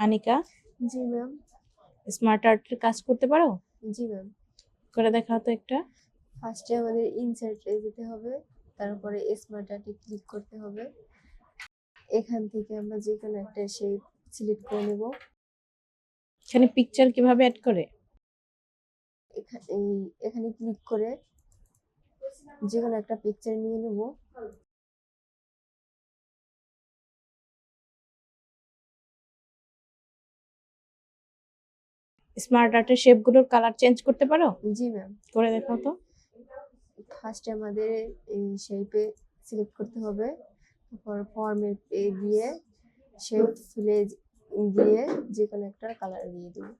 আনিকা? জি ma'am. Smart আর্টের কাজ করতে পারো? জি ম্যাম। করে দেখাও তো একটা। ফার্স্টে আমাদের ইনসার্টে যেতে হবে তারপরে স্মার্ট আর্টে ক্লিক করতে হবে। এখান থেকে আমরা যে কোনো একটা শেপ সিলেক্ট করে নেব। এখানে পিকচার কীভাবে অ্যাড করে? এখানে ক্লিক করে যে কোনো একটা পিকচার নিয়ে নেব। স্মার্ট আর্টের শেপগুলোর কালার চেঞ্জ করতে পারো? জি ম্যাম করে দেখো তো। ফার্স্টে আমাদের এই শেপে সিলেক্ট করতে হবে। তারপর ফর্মে গিয়ে শেপ ফুলে গিয়ে যে কোনো একটা কালার দিয়ে দেবো।